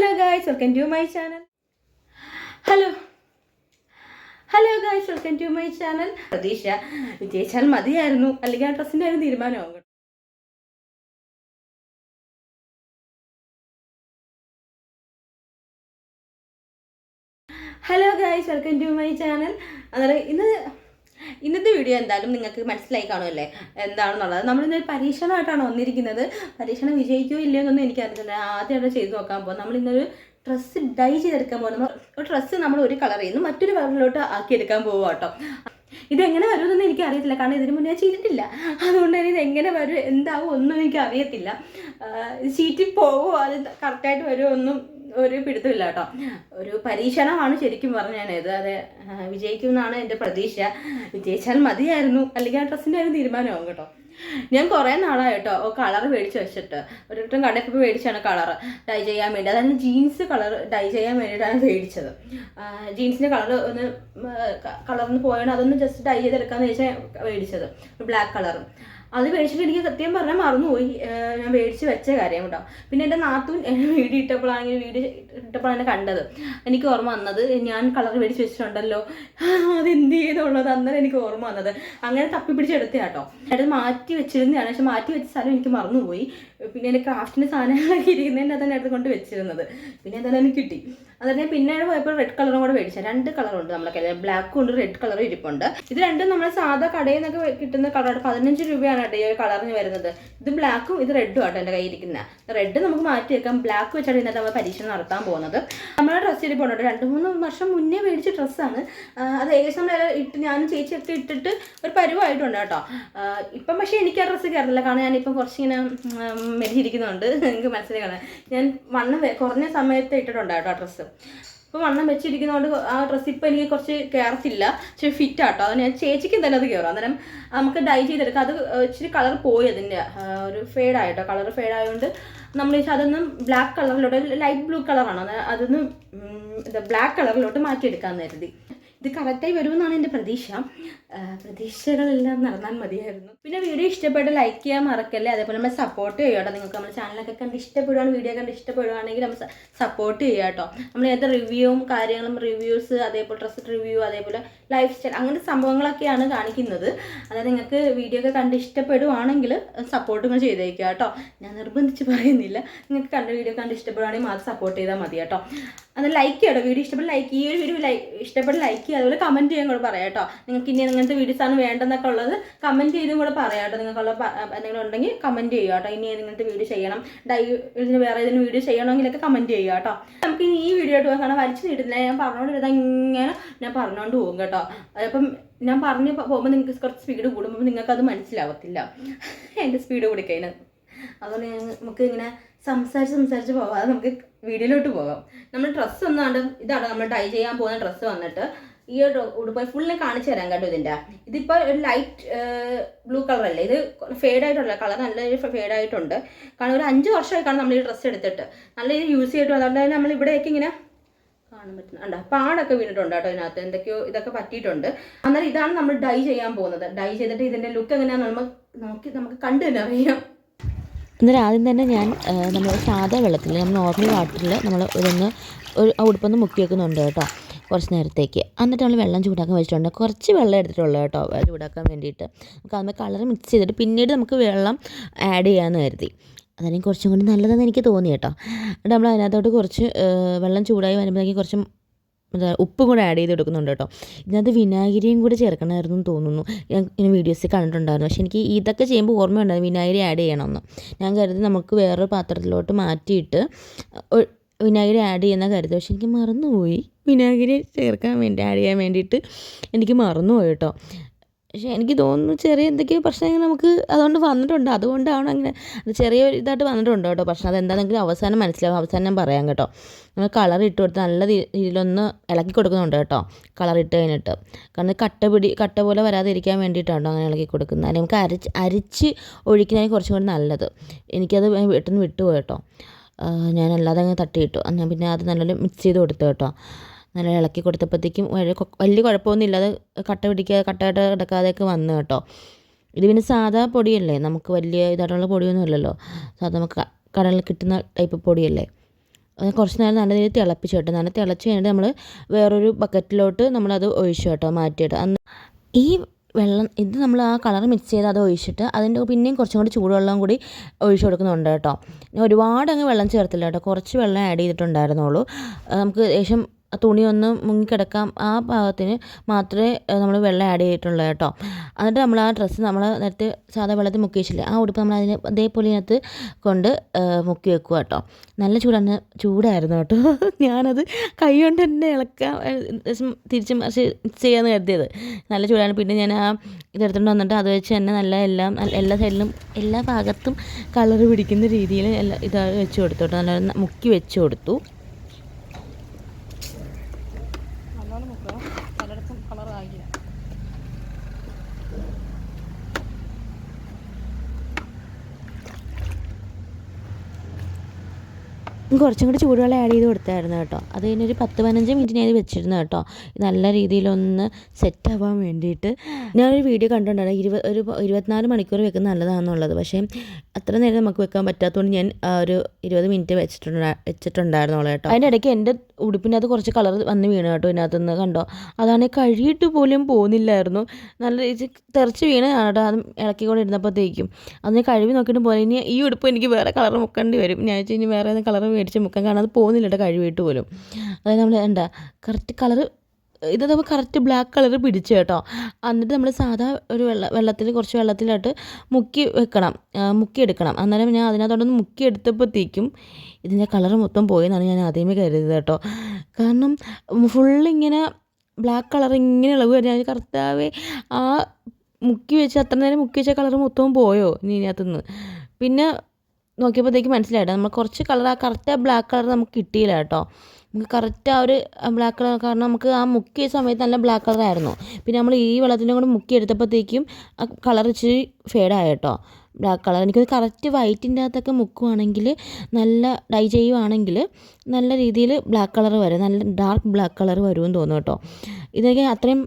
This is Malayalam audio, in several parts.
Hello guys welcome to my channel hello hello guys welcome to my channel പ്രതീക്ഷ വിജയിച്ചാൽ മതിയായിരുന്നു. അല്ലെങ്കിൽ ആ ഡ്രസ്സിന്റെ ഒരു തീരുമാനമാകും hello guys welcome to my channel അന്നേരം ഇന്ന് ഇന്നത്തെ വീഡിയോ എന്തായാലും നിങ്ങൾക്ക് മനസ്സിലായി കാണുമല്ലേ? എന്താണെന്നുള്ളത്. നമ്മളിന്നൊരു പരീക്ഷണമായിട്ടാണ് വന്നിരിക്കുന്നത്. പരീക്ഷണം വിജയിക്കുമോ ഇല്ലയോ എന്നൊന്നും എനിക്കറിയില്ല ആദ്യം അവിടെ ചെയ്ത് നോക്കാൻ പോകും നമ്മളിന്നൊരു ഡ്രസ്സ് ഡൈ ചെയ്തെടുക്കാൻ പോകുന്നത് ഒരു ഡ്രസ്സ് നമ്മൾ ഒരു കളറിൽ നിന്ന് മറ്റൊരു കളറിലോട്ട് ആക്കിയെടുക്കാൻ പോകും കേട്ടോ. ഇതെങ്ങനെ വരുമെന്നൊന്നും എനിക്ക് അറിയത്തില്ല. കാരണം ഇതിന് മുന്നേ ചെയ്തിട്ടില്ല. അതുകൊണ്ട് തന്നെ ഇത് എങ്ങനെ വരും എന്താവും ഒന്നും എനിക്ക് അറിയത്തില്ല. ചീറ്റി പോവോ? അത് കറക്റ്റായിട്ട് വരുമോ ഒന്നും ഒരു പിടുത്തമില്ല കേട്ടോ. ഒരു പരീക്ഷണമാണ് ശരിക്കും പറഞ്ഞാണിത് അത് വിജയിക്കുമെന്നാണ് എന്റെ പ്രതീക്ഷ. വിജയിച്ചാൽ മതിയായിരുന്നു. അല്ലെങ്കിൽ ആ ഡ്രസ്സിന്റെ ഒരു തീരുമാനമാകും കേട്ടോ. ഞാൻ കുറേ നാളായി കേട്ടോ കളർ മേടിച്ച് വെച്ചിട്ട്. ഒരിടത്തും കടയിൽ പോയി മേടിച്ചാണ് കളർ ഡൈ ചെയ്യാൻ വേണ്ടി. അതായത് ജീൻസ് കളർ ഡൈ ചെയ്യാൻ വേണ്ടിയിട്ടാണ് മേടിച്ചത്. ജീൻസിന്റെ കളർ ഒന്ന് കളർന്ന് പോയാണ് അതൊന്ന് ജസ്റ്റ് ഡൈ ചെയ്തെടുക്കാന്ന് വെച്ചാൽ മേടിച്ചത്. ബ്ലാക്ക് കളറും. അത് മേടിച്ചിട്ട് എനിക്ക് സത്യം പറഞ്ഞാൽ മറന്നുപോയി. ഞാൻ മേടിച്ച് വെച്ച കാര്യം കേട്ടോ. പിന്നെ എന്റെ നാത്തൂൻ വീഡിയോ ഇട്ടപ്പോഴാണെങ്കിൽ വീഡിയോ ഇട്ടപ്പോഴാണ് കണ്ടത്. എനിക്ക് ഓർമ്മ വന്നത് ഞാൻ കളർ മേടിച്ച് വെച്ചിട്ടുണ്ടല്ലോ. അത് എന്ത് ചെയ്തുള്ളത് അന്നേരം എനിക്ക് ഓർമ്മ വന്നത്. അങ്ങനെ തപ്പി പിടിച്ചെടുത്ത കേട്ടോ. അത് മാറ്റി വെച്ചിരുന്നതാണ്. പക്ഷെ മാറ്റി വെച്ച സ്ഥലം എനിക്ക് മറന്നുപോയി. പിന്നെ എന്റെ ക്രാഫ്റ്റിന്റെ സാധനങ്ങളൊക്കെ ഇരിക്കുന്നതിന്റെ തന്നെ എടുത്തുകൊണ്ട് വെച്ചിരുന്നത്. പിന്നെ എന്തായാലും എനിക്ക് കിട്ടി. അതായത് പിന്നെ പോയപ്പോൾ റെഡ് കളറും കൂടെ മേടിച്ചു രണ്ട് കളറുണ്ട് നമ്മളെ കയ്യിൽ ബ്ലാക്കും ഉണ്ട് റെഡ് കളറും ഇരിപ്പുണ്ട്. ഇത് രണ്ടും നമ്മൾ സാധാ കടയിൽ നിന്നൊക്കെ കിട്ടുന്ന കളറാണ് പതിനഞ്ച് രൂപയാണ് കേട്ടോ ഈ ഒരു കളറിന് വരുന്നത്. ഇത് ബ്ലാക്കും ഇത് റെഡും ആട്ടോ എന്റെ കയ്യിൽ ഇരിക്കുന്നത് റെഡ് നമുക്ക് മാറ്റി വെക്കാം. ബ്ലാക്ക് വെച്ചാണ് ഇതിനകത്ത് നമ്മൾ പരീക്ഷണം നടത്താൻ പോകുന്നത്. നമ്മുടെ ഡ്രസ്സ് ഇരിപ്പുണ്ട് രണ്ട് മൂന്ന് വർഷം മുന്നേ മേടിച്ച ഡ്രസ്സാണ് അത് ഏകദേശം നമ്മൾ ഇട്ട് ഞാനും ചേച്ചിയൊക്കെ ഇട്ടിട്ട് ഒരു പരുവായിട്ടുണ്ട് കേട്ടോ. ഇപ്പം പക്ഷേ എനിക്ക് ആ ഡ്രസ്സ് കയറില്ല കാരണം ഞാനിപ്പം കുറച്ചിങ്ങനെ മെലിയിരിക്കുന്നുണ്ട് എനിക്ക് മനസ്സിലായി കാണാൻ. ഞാൻ വണ്ണം കുറഞ്ഞ സമയത്ത് ഇട്ടിട്ടുണ്ട് കേട്ടോ ഡ്രസ്സ് ഇപ്പോൾ വണ്ണം വെച്ചിരിക്കുന്നതുകൊണ്ട് ആ ഡ്രസ്സ് ഇപ്പോൾ എനിക്ക് കുറച്ച് കയറത്തില്ല ചെറിയ ഫിറ്റ് ആട്ടോ. അത് ഞാൻ ചേച്ചിക്കും തന്നെ അത് കയറും അന്നേരം നമുക്ക് ഡൈ ചെയ്തെടുക്കാം. അത് ഇച്ചിരി കളർ പോയി അതിന്റെ ഒരു ഫേഡായിട്ടോ കളർ ഫേഡ് ആയതുകൊണ്ട് നമ്മൾ അതൊന്നും ബ്ലാക്ക് കളറിലോട്ട് ലൈറ്റ് ബ്ലൂ കളറാണ് അതൊന്നും ബ്ലാക്ക് കളറിലോട്ട് മാറ്റിയെടുക്കാമെന്ന് കരുതി. ഇത് കറക്റ്റായി വരുമെന്നാണ് എന്റെ പ്രതീക്ഷ. പ്രതീക്ഷകളെല്ലാം നടന്നാൽ മതിയായിരുന്നു. പിന്നെ വീഡിയോ ഇഷ്ടപ്പെട്ട് ലൈക്ക് ചെയ്യാൻ മറക്കല്ലേ? അതേപോലെ നമ്മൾ സപ്പോർട്ട് ചെയ്യുക കേട്ടോ. നിങ്ങൾക്ക് നമ്മുടെ ചാനലൊക്കെ കണ്ട് ഇഷ്ടപ്പെടുകയാണ് വീഡിയോ കണ്ട് ഇഷ്ടപ്പെടുകയാണെങ്കിൽ നമ്മൾ സപ്പോർട്ട് ചെയ്യുക കേട്ടോ. നമ്മൾ ഏത് റിവ്യൂവും കാര്യങ്ങളും റിവ്യൂസ് അതേപോലെ ഡ്രസ്സ് റിവ്യൂ അതേപോലെ ലൈഫ് സ്റ്റൈൽ അങ്ങനത്തെ സംഭവങ്ങളൊക്കെയാണ് കാണിക്കുന്നത്. അതായത് നിങ്ങൾക്ക് വീഡിയോ ഒക്കെ കണ്ട് ഇഷ്ടപ്പെടുവാണെങ്കിൽ സപ്പോർട്ട് നിങ്ങൾ ചെയ്തേക്കുക കേട്ടോ. ഞാൻ നിർബന്ധിച്ച് പറയുന്നില്ല. നിങ്ങൾക്ക് കണ്ട വീഡിയോ കണ്ട് ഇഷ്ടപ്പെടുകയാണെങ്കിൽ മാത്രം സപ്പോർട്ട് ചെയ്താൽ മതി കേട്ടോ. അത് ലൈക്ക് ചെയ്യട്ടോ വീഡിയോ ഇഷ്ടപ്പെട്ട് ലൈക്ക് ഈ ഒരു വീഡിയോ ലൈക്ക് ഇഷ്ടപ്പെട്ട് ലൈക്ക് ചെയ്യുക അതുപോലെ കമന്റ് ചെയ്യാൻ കൂടെ പറയാം കേട്ടോ. നിങ്ങൾക്ക് ഇനി ഇങ്ങനത്തെ വീഡിയോസ് ആണ് വേണ്ടെന്നൊക്കെ ഉള്ളത് കമന്റ് ചെയ്തും കൂടെ പറയാം കേട്ടോ. നിങ്ങൾക്കുള്ള എന്തെങ്കിലും ഉണ്ടെങ്കിൽ കമന്റ് ചെയ്യുക കേട്ടോ. ഇനി ഇങ്ങനത്തെ വീഡിയോ ചെയ്യണം. ഡൈ ഇതിന് വേറെ ഏതെങ്കിലും വീഡിയോ ചെയ്യണമെങ്കിലൊക്കെ കമന്റ് ചെയ്യുക കേട്ടോ. നമുക്ക് ഇനി ഈ വീഡിയോ ആയിട്ട് കാരണം വലിച്ചു നീട്ടില്ല. ഞാൻ പറഞ്ഞുകൊണ്ടിരുന്ന ഇങ്ങനെ ഞാൻ പറഞ്ഞുകൊണ്ട് പോകും കേട്ടോ. അപ്പം ഞാൻ പറഞ്ഞ് പോകുമ്പോൾ നിങ്ങൾക്ക് കുറച്ച് സ്പീഡ് കൂടുമ്പോൾ നിങ്ങൾക്ക് അത് മനസ്സിലാവത്തില്ല. എന്റെ സ്പീഡ് കൂടിക്കഴിഞ്ഞാൽ അതുകൊണ്ട് നമുക്ക് ഇങ്ങനെ സംസാരിച്ച് സംസാരിച്ച് പോവാതെ നമുക്ക് വീഡിയോയിലോട്ട് പോകാം. നമ്മൾ ഡ്രസ്സ് ഒന്നാണ്ട് ഇതാണ് നമ്മൾ ഡൈ ചെയ്യാൻ പോകുന്ന ഡ്രസ്സ് വന്നിട്ട് ഈ ഒരു ഉടുപ്പ് ഫുള്ളിനെ കാണിച്ചു തരാം കേട്ടോ ഇതിന്റെ ഇതിപ്പോൾ ഒരു ലൈറ്റ് ബ്ലൂ കളർ അല്ലേ? ഇത് ഫേഡ് ആയിട്ടുള്ള കളർ നല്ല ഫേഡ് ആയിട്ടുണ്ട്. കാരണം ഒരു അഞ്ച് വർഷമായി കാണും നമ്മൾ ഈ ഡ്രസ്സ് എടുത്തിട്ട്. നല്ല രീതിയിൽ യൂസ് ചെയ്തിട്ട് അതുകൊണ്ട് തന്നെ നമ്മൾ ഇവിടെയൊക്കെ ഇങ്ങനെ കാണാൻ പറ്റുന്നുണ്ട് പാടൊക്കെ വീണിട്ടുണ്ട് കേട്ടോ ഇതിനകത്ത്. എന്തൊക്കെയോ ഇതൊക്കെ പറ്റിയിട്ടുണ്ട്. അന്നേരം ഇതാണ് നമ്മൾ ഡൈ ചെയ്യാൻ പോകുന്നത്. ഡൈ ചെയ്തിട്ട് ഇതിന്റെ ലുക്ക് എങ്ങനെയാണെന്ന് നമ്മൾ നോക്കി നമുക്ക് കണ്ടു തന്നെ അറിയാം. അന്നേരം ആദ്യം തന്നെ ഞാൻ നമ്മൾ സാധാ വെള്ളത്തിൽ നമ്മൾ നോർമൽ വാട്ടറിൽ നമ്മൾ ഇതൊന്ന് ഒരു ഉടുപ്പൊന്ന് മുക്കി വെക്കുന്നുണ്ട് കേട്ടോ കുറച്ച് നേരത്തേക്ക്. എന്നിട്ട് നമ്മൾ വെള്ളം ചൂടാക്കാൻ വെച്ചിട്ടുണ്ട്. കുറച്ച് വെള്ളം എടുത്തിട്ടുള്ളൂ കേട്ടോ ചൂടാക്കാൻ വേണ്ടിയിട്ട്. നമുക്ക് അതിന്റെ കളർ മിക്സ് ചെയ്തിട്ട് പിന്നീട് നമുക്ക് വെള്ളം ആഡ് ചെയ്യാമെന്ന് കരുതി. അതാണെങ്കിൽ കുറച്ചും കൂടി നല്ലതെന്ന് എനിക്ക് തോന്നി കേട്ടോ. എന്നിട്ട് നമ്മൾ അതിനകത്തോട്ട് കുറച്ച് വെള്ളം ചൂടായി വരുമ്പോഴേക്കും കുറച്ച് ഉപ്പും കൂടെ ആഡ് ചെയ്ത് കൊടുക്കുന്നുണ്ട് കേട്ടോ. ഇതിനകത്ത് വിനാഗിരിയും കൂടെ ചേർക്കണമായിരുന്നു എന്ന് തോന്നുന്നു. ഞാൻ വീഡിയോസിൽ കണ്ടിട്ടുണ്ടായിരുന്നു. പക്ഷേ എനിക്ക് ഇതൊക്കെ ചെയ്യുമ്പോൾ ഓർമ്മയുണ്ടായിരുന്നു വിനാഗിരി ആഡ് ചെയ്യണമെന്ന്. ഞാൻ കരുതി നമുക്ക് വേറൊരു പാത്രത്തിലോട്ട് മാറ്റിയിട്ട് വിനാഗിരി ആഡ് ചെയ്യുന്ന കരുതി. പക്ഷെ എനിക്ക് മറന്നുപോയി. വിനാഗിരി ചേർക്കാൻ വേണ്ടി ആഡ് ചെയ്യാൻ വേണ്ടിയിട്ട് എനിക്ക് മറന്നുപോയി കേട്ടോ. പക്ഷേ എനിക്ക് തോന്നുന്നു ചെറിയ എന്തൊക്കെയോ പ്രശ്നങ്ങൾ നമുക്ക് അതുകൊണ്ട് വന്നിട്ടുണ്ട്. അതുകൊണ്ടാണ് അങ്ങനെ അത് ചെറിയ ഇതായിട്ട് വന്നിട്ടുണ്ട് കേട്ടോ പക്ഷേ അതെന്താണെങ്കിലും അവസാനം മനസ്സിലാവും. അവസാനം ഞാൻ പറയാം കേട്ടോ. നമ്മൾ കളർ ഇട്ട് കൊടുത്ത് നല്ല രീതിയിലൊന്ന് ഇളക്കി കൊടുക്കുന്നുണ്ട് കേട്ടോ. കളർ ഇട്ട് കഴിഞ്ഞിട്ട്. കാരണം കട്ട പിടി കട്ട പോലെ വരാതിരിക്കാൻ വേണ്ടിയിട്ടാണ് അങ്ങനെ ഇളക്കി കൊടുക്കുന്നത്. അല്ലെങ്കിൽ നമുക്ക് അരച്ച് അരിച്ച് ഒഴിക്കുന്നതിന് കുറച്ചും കൂടി നല്ലത്. എനിക്കത് പെട്ടെന്ന് വിട്ടുപോയി കേട്ടോ. ഞാനല്ലാതെ അങ്ങ് തട്ടിയിട്ടു. ഞാൻ പിന്നെ അത് നല്ലോണം മിക്സ് ചെയ്ത് കൊടുത്തു കേട്ടോ. നല്ല ഇളക്കി കൊടുത്തപ്പോഴത്തേക്കും വലിയ കുഴപ്പമൊന്നും ഇല്ലാതെ കട്ട പിടിക്കാതെ കട്ട കിടക്കാതെയൊക്കെ വന്നു കേട്ടോ. ഇത് പിന്നെ സാധാ പൊടിയല്ലേ? നമുക്ക് വലിയ ഇതായിട്ടുള്ള പൊടിയൊന്നും ഇല്ലല്ലോ. സാധാ നമുക്ക് കടലിൽ കിട്ടുന്ന ടൈപ്പ് പൊടിയല്ലേ? കുറച്ച് നേരം നല്ല രീതിയിൽ തിളപ്പിച്ചു കേട്ടോ. നല്ല തിളച്ച് കഴിഞ്ഞിട്ട് നമ്മൾ വേറൊരു ബക്കറ്റിലോട്ട് നമ്മളത് ഒഴിച്ചു കേട്ടോ മാറ്റിയിട്ട് അന്ന് ഈ വെള്ളം ഇത് നമ്മൾ ആ കളർ മിക്സ് ചെയ്ത് അത് ഒഴിച്ചിട്ട് അതിന്റെ പിന്നെയും കുറച്ചും കൂടി ചൂടുവെള്ളം കൂടി ഒഴിച്ചു കൊടുക്കുന്നുണ്ട് കേട്ടോ. ഒരുപാട് അങ്ങ് വെള്ളം ചേർത്തില്ല കേട്ടോ. കുറച്ച് വെള്ളം ആഡ് ചെയ്തിട്ടുണ്ടായിരുന്നുള്ളൂ. നമുക്ക് ഏകദേശം ആ തുണി ഒന്ന് മുങ്ങിക്കിടക്കാം. ആ ഭാഗത്തിന് മാത്രമേ നമ്മൾ വെള്ളം ആഡ് ചെയ്തിട്ടുള്ളൂ കേട്ടോ. എന്നിട്ട് നമ്മൾ ആ ഡ്രസ്സ് നമ്മൾ നേരത്തെ സാധാ വെള്ളത്തിൽ മുക്കി വെച്ചില്ലേ ആ ഉടുപ്പ് നമ്മൾ അതിന് അതേപോലെ ഇതിനകത്ത് കൊണ്ട് മുക്കി വെക്കുക കേട്ടോ. നല്ല ചൂടാണ് ചൂടായിരുന്നു കേട്ടോ. ഞാനത് കൈ കൊണ്ട് തന്നെ ഇളക്കാം ഏ, ദേശം തിരിച്ച് മറിച്ച് ചെയ്യാന്ന് കരുതിയത്. നല്ല ചൂടാണ്. പിന്നെ ഞാൻ ആ ഇതെടുത്തുകൊണ്ട് വന്നിട്ട് അത് വെച്ച് തന്നെ നല്ല എല്ലാം എല്ലാ സൈഡിലും എല്ലാ ഭാഗത്തും കളർ പിടിക്കുന്ന രീതിയിൽ എല്ലാ ഇത് വെച്ച് കൊടുത്തു കേട്ടോ. നല്ല മുക്കി വെച്ച് കൊടുത്തു. കുറച്ചും കൂടി ചൂടുവെള്ളം ആഡ് ചെയ്ത് കൊടുത്തായിരുന്നു കേട്ടോ. അത് കഴിഞ്ഞൊരു പത്ത് പതിനഞ്ച് മിനിറ്റ് ഇത് വെച്ചിരുന്നു കേട്ടോ. നല്ല രീതിയിലൊന്ന് സെറ്റാവാൻ വേണ്ടിയിട്ട്. ഞാനൊരു വീഡിയോ കണ്ടിട്ടുണ്ടായിരുന്നു. ഇരുപത് ഒരു ഇരുപത്തിനാല് മണിക്കൂർ വെക്കുന്ന നല്ലതാണെന്നുള്ളത് പക്ഷേ അത്ര നേരം നമുക്ക് വെക്കാൻ പറ്റാത്തതുകൊണ്ട് ഞാൻ ഒരു ഇരുപത് മിനിറ്റ് വെച്ചിട്ടുണ്ടാ വെച്ചിട്ടുണ്ടായിരുന്നുള്ളൂ കേട്ടോ. അതിന്റെ ഇടയ്ക്ക് എന്റെ ഉടുപ്പിനകത്ത് കുറച്ച് കളർ വന്ന് വീണ് കേട്ടോ ഇതിനകത്തുനിന്ന് കണ്ടോ. അതാണ് കഴുകിയിട്ട് പോലും പോകുന്നില്ലായിരുന്നു നല്ല രീതി തെറിച്ച് വീണതാണ് കേട്ടോ. അത് ഇളക്കിക്കൊണ്ടിരുന്നപ്പോഴത്തേക്കും അന്ന് കഴുകി നോക്കിയിട്ട് പോലെ ഇനി ഈ ഉടുപ്പ് എനിക്ക് വേറെ കളർ മുക്കേണ്ടി വരും. ഞാൻ വെച്ച് ഇനി വേറെ കളർ മേടിച്ച് മുക്കാൻ കാരണം അത് പോകുന്നില്ല കേട്ടോ കഴിവിട്ട് പോലും. അതായത് നമ്മൾ എന്താ കറക്റ്റ് കളർ ഇത് നമ്മൾ കറക്റ്റ് ബ്ലാക്ക് കളർ പിടിച്ചു കേട്ടോ. എന്നിട്ട് നമ്മൾ സാധാ ഒരു വെള്ള വെള്ളത്തിൽ കുറച്ച് വെള്ളത്തിലായിട്ട് മുക്കി വെക്കണം. മുക്കി എടുക്കണം. അന്നേരം ഞാൻ അതിനകത്തോടൊന്ന് മുക്കി എടുത്തപ്പോഴത്തേക്കും ഇതിന്റെ കളർ മൊത്തം പോയെന്നാണ് ഞാൻ ആദ്യമേ കരുതിയത് കേട്ടോ. കാരണം ഫുള്ളിങ്ങനെ ബ്ലാക്ക് കളർ ഇങ്ങനെ ഇളവ് ഞാൻ കറക്റ്റാവേ ആ മുക്കി വെച്ച് അത്ര നേരം മുക്കി വെച്ച കളർ മൊത്തവും പോയോ ഇനി ഇതിനകത്തുനിന്ന്? പിന്നെ നോക്കിയപ്പോഴത്തേക്ക് മനസ്സിലായിട്ടോ നമ്മൾ കുറച്ച് കളർ ആ കറക്റ്റ് ആ ബ്ലാക്ക് കളർ നമുക്ക് കിട്ടിയില്ല കേട്ടോ. നമുക്ക് കറക്റ്റ് ആ ഒരു ബ്ലാക്ക് കളർ കാരണം നമുക്ക് ആ മുക്കിയ സമയത്ത് നല്ല ബ്ലാക്ക് കളർ ആയിരുന്നു. പിന്നെ നമ്മൾ ഈ വെള്ളത്തിന്റെ കൂടെ മുക്കി എടുത്തപ്പോഴത്തേക്കും ആ കളർ ഇച്ചിരി ഫേഡായി കേട്ടോ. ബ്ലാക്ക് കളർ എനിക്കത് കറക്റ്റ് വൈറ്റിന്റെ അകത്തൊക്കെ മുക്കുവാണെങ്കിൽ നല്ല ഡൈ ചെയ്യുവാണെങ്കിൽ നല്ല രീതിയിൽ ബ്ലാക്ക് കളർ വരും. നല്ല ഡാർക്ക് ബ്ലാക്ക് കളർ വരുമെന്ന് തോന്നുന്നു കേട്ടോ. ഇതൊക്കെ അത്രയും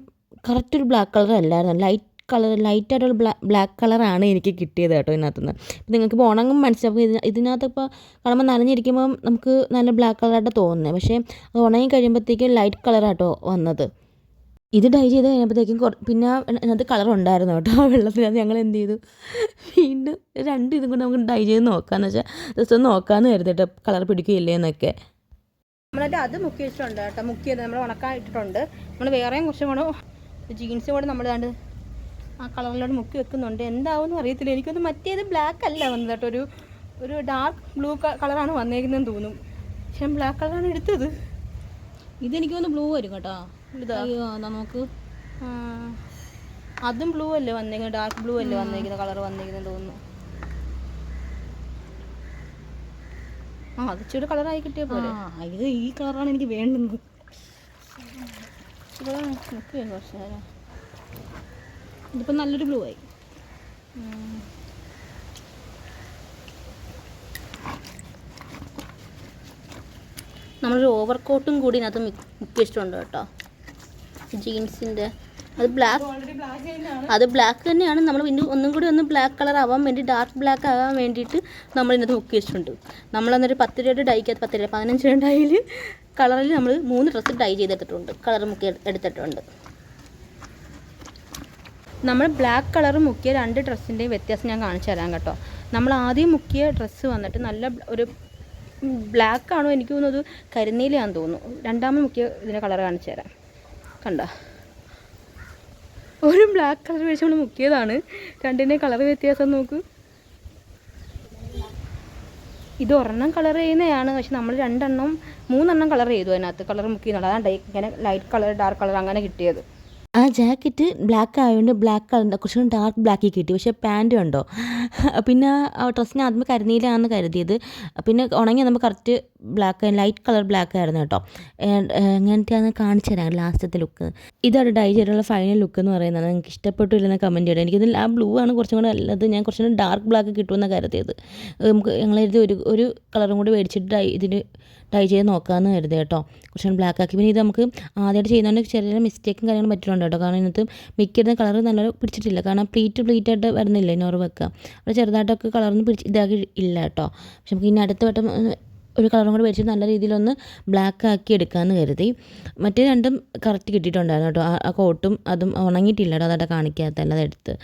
കറക്റ്റ് ഒരു ബ്ലാക്ക് കളർ അല്ലായിരുന്നു. ലൈറ്റ് കളർ ലൈറ്റായിട്ടുള്ള ബ്ലാ ബ്ലാക്ക് കളറാണ് എനിക്ക് കിട്ടിയത് കേട്ടോ ഇതിനകത്തുനിന്ന്. അപ്പം നിങ്ങൾക്ക് ഇപ്പോൾ മനസ്സിലാവും. ഇതിന് ഇതിനകത്ത് ഇപ്പോൾ കാണുമ്പോൾ നനഞ്ഞിരിക്കുമ്പോൾ നമുക്ക് നല്ല ബ്ലാക്ക് കളറായിട്ട് തോന്നുന്നത് പക്ഷേ അത് ഉണങ്ങി കഴിയുമ്പോഴത്തേക്കും ലൈറ്റ് കളറാട്ടോ വന്നത്. ഇത് ഡൈ ചെയ്ത് കഴിഞ്ഞപ്പോഴത്തേക്കും പിന്നെ അതിനകത്ത് കളർ ഉണ്ടായിരുന്നു കേട്ടോ. വെള്ളത്തിനകത്ത് ഞങ്ങൾ എന്ത് ചെയ്തു? വീണ്ടും രണ്ട് ഇതും കൂടെ നമുക്ക് ഡൈ ചെയ്ത് നോക്കാമെന്ന് വെച്ചാൽ ജസ്റ്റ് ഒന്ന് നോക്കാമെന്ന് കരുതിട്ട് കളർ പിടിക്കുകയില്ലേ എന്നൊക്കെ. നമ്മളതിന്റെ അത് മുക്കി വെച്ചിട്ടുണ്ട് കേട്ടോ. മുക്കിയത് നമ്മൾ ഉണക്കാൻ ഇട്ടിട്ടുണ്ട്. നമ്മൾ വേറെയും കുറച്ചും കൂടെ ജീൻസും കൂടെ നമ്മൾ ദാണ്ട് ആ കളറിലോട്ട് മുക്കി വെക്കുന്നുണ്ട്. എന്താവും അറിയത്തില്ല. എനിക്കൊന്ന് മറ്റേത് ബ്ലാക്ക് അല്ല വന്നത് കേട്ടോ. ഒരു ഒരു ഡാർക്ക് ബ്ലൂ കളറാണ് വന്നേക്കുന്നതെന്ന് തോന്നും. പക്ഷെ ബ്ലാക്ക് കളറാണ് എടുത്തത്. ഇതെനിക്ക് തോന്നുന്നു ബ്ലൂ വരും കേട്ടോ. നമുക്ക് അയ്യോ നമുക്ക് അതും ബ്ലൂ അല്ലേ വന്നേക്കുന്നത് ഡാർക്ക് ബ്ലൂ അല്ലേ വന്നേക്കുന്ന? കളർ വന്നേക്കുന്നത് തോന്നുന്നു. ആ അത് ഇച്ചിരി കളറായി കിട്ടിയ പോലെ ഇത് ഈ കളറാണ് എനിക്ക് വേണ്ടുന്നത്. കുറച്ച് നേരം? ഇതിപ്പോൾ നല്ലൊരു ബ്ലൂ ആയി. നമ്മളൊരു ഓവർ കോട്ടും കൂടി ഇതിനകത്ത് മിക്ക ഇഷ്ടമുണ്ട് കേട്ടോ. ജീൻസിന്റെ അത് ബ്ലാക്ക് അത് ബ്ലാക്ക് തന്നെയാണ്. നമ്മൾ പിന്നെ ഒന്നും കൂടി ഒന്ന് ബ്ലാക്ക് കളർ ആവാൻ വേണ്ടി ഡാർക്ക് ബ്ലാക്ക് ആവാൻ വേണ്ടിയിട്ട് നമ്മൾ ഇതിനകത്ത് മുക്കി വെച്ചിട്ടുണ്ട്. നമ്മളന്നൊരു പത്ത് രൂപയുടെ ഡൈക്കകത്ത് പത്ത് രൂപ പതിനഞ്ച് രൂപ ഡൈയിൽ കളറിൽ നമ്മൾ മൂന്ന് ഡ്രസ്സ് ഡൈ ചെയ്തെടുത്തിട്ടുണ്ട്. കളർ മുക്കി എടു- എടുത്തിട്ടുണ്ട്. നമ്മൾ ബ്ലാക്ക് കളർ മുക്കിയ രണ്ട് ഡ്രസ്സിന്റെയും വ്യത്യാസം ഞാൻ കാണിച്ചു തരാം കേട്ടോ. നമ്മൾ ആദ്യം മുക്കിയ ഡ്രസ്സ് വന്നിട്ട് നല്ല ഒരു ബ്ലാക്ക് ആണോ എനിക്ക് തോന്നുന്നത് കരിനീലയാണെന്ന് തോന്നുന്നു. രണ്ടാമത് മുക്കിയ ഇതിന്റെ കളർ കാണിച്ചു തരാം. കണ്ട? ഒരു ബ്ലാക്ക് കളർ വെച്ച് നമ്മൾ മുക്കിയതാണ്. രണ്ടിന്റെ കളർ വ്യത്യാസം നോക്ക്. ഇത് ഒരെണ്ണം കളർ ചെയ്യുന്നതാണ്. പക്ഷെ നമ്മൾ രണ്ടെണ്ണം മൂന്നെണ്ണം കളർ ചെയ്തു അതിനകത്ത്. കളർ മുക്കിയെന്നുള്ളത് അതാണ് ഇങ്ങനെ ലൈറ്റ് കളർ ഡാർക്ക് കളർ അങ്ങനെ കിട്ടിയത്. ആ ജാക്കറ്റ് ബ്ലാക്ക് ആയതുകൊണ്ട് ബ്ലാക്ക് കളറിന്റെ കുറച്ചും ഡാർക്ക് ബ്ലാക്കി കിട്ടി. പക്ഷേ പാന്റ് ഉണ്ടോ? പിന്നെ ആ ഡ്രസ്സിന് ആദ്യം കരിനീലാണെന്ന് കരുതിയത്. പിന്നെ ഉണങ്ങി നമ്മൾ correct black light colour black ആയിരുന്നു കേട്ടോ. എങ്ങനത്തെയാന്ന് കാണിച്ചു തരാം ലാസ്റ്റത്തെ ലുക്ക് ഇതാണ് ഡൈ ചെയ്തിട്ടുള്ള ഫൈനൽ ലുക്ക് എന്ന് പറയുന്നത്. നിങ്ങൾക്ക് ഇഷ്ടപ്പെട്ടില്ലെന്ന് കമന്റ് ചെയ്യണം. എനിക്കിതിൽ ആ ബ്ലൂ ആണ് കുറച്ചും കൂടെ നല്ലത്. ഞാൻ കുറച്ചും ഡാർക്ക് ബ്ലാക്ക് കിട്ടുമെന്ന് കരുതിയത്. നമുക്ക് ഞങ്ങളെഴുതി ഒരു ഒരു കളറും കൂടി മേടിച്ചിട്ട് ഡൈ ഇതിന് ഡൈ ചെയ്ത് നോക്കാമെന്ന് കരുതി കേട്ടോ. കുറച്ചും ബ്ലാക്ക് ആക്കി. പിന്നെ ഇത് നമുക്ക് ആദ്യമായിട്ട് ചെയ്യുന്നതുകൊണ്ട് ചെറിയ മിസ്റ്റേക്കും കാര്യങ്ങളും പറ്റുന്നുണ്ട് കേട്ടോ കാരണം ഇതിനകത്ത് മിക്കതും കളർ നല്ല പിടിച്ചിട്ടില്ല. കാരണം പ്ലീറ്റ് പ്ലീറ്റ് ആയിട്ട് വരുന്നില്ല നോറ് വെക്കുക അവിടെ ചെറുതായിട്ടൊക്കെ കളർന്ന് പിടിച്ച് ഇതാക്കി ഇല്ല കേട്ടോ. പക്ഷെ നമുക്ക് ഇനി അടുത്ത വട്ടം ഒരു കളറും കൂടി വെച്ച് നല്ല രീതിയിലൊന്ന് ബ്ലാക്ക് ആക്കി എടുക്കാമെന്ന് കരുതി. മറ്റേ രണ്ടും കറക്റ്റ് കിട്ടിയിട്ടുണ്ടായിരുന്നു കേട്ടോ. ആ- കോട്ടും അതും ഉണങ്ങിയിട്ടില്ല കേട്ടോ. അതായിട്ട് കാണിക്കാത്തല്ല അതെടുത്ത്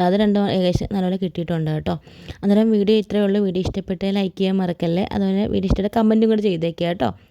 അത് രണ്ടും ഏകദേശം നല്ലപോലെ കിട്ടിയിട്ടുണ്ട് കേട്ടോ. അന്നേരം വീഡിയോ ഇത്രയേ ഉള്ളൂ. വീഡിയോ ഇഷ്ടപ്പെട്ടേ ലൈക്ക് ചെയ്യാൻ മറക്കല്ലേ. അതുപോലെ വീഡിയോ ഇഷ്ടപ്പെട്ട കമന്റും കൂടെ ചെയ്തേക്കാം കേട്ടോ.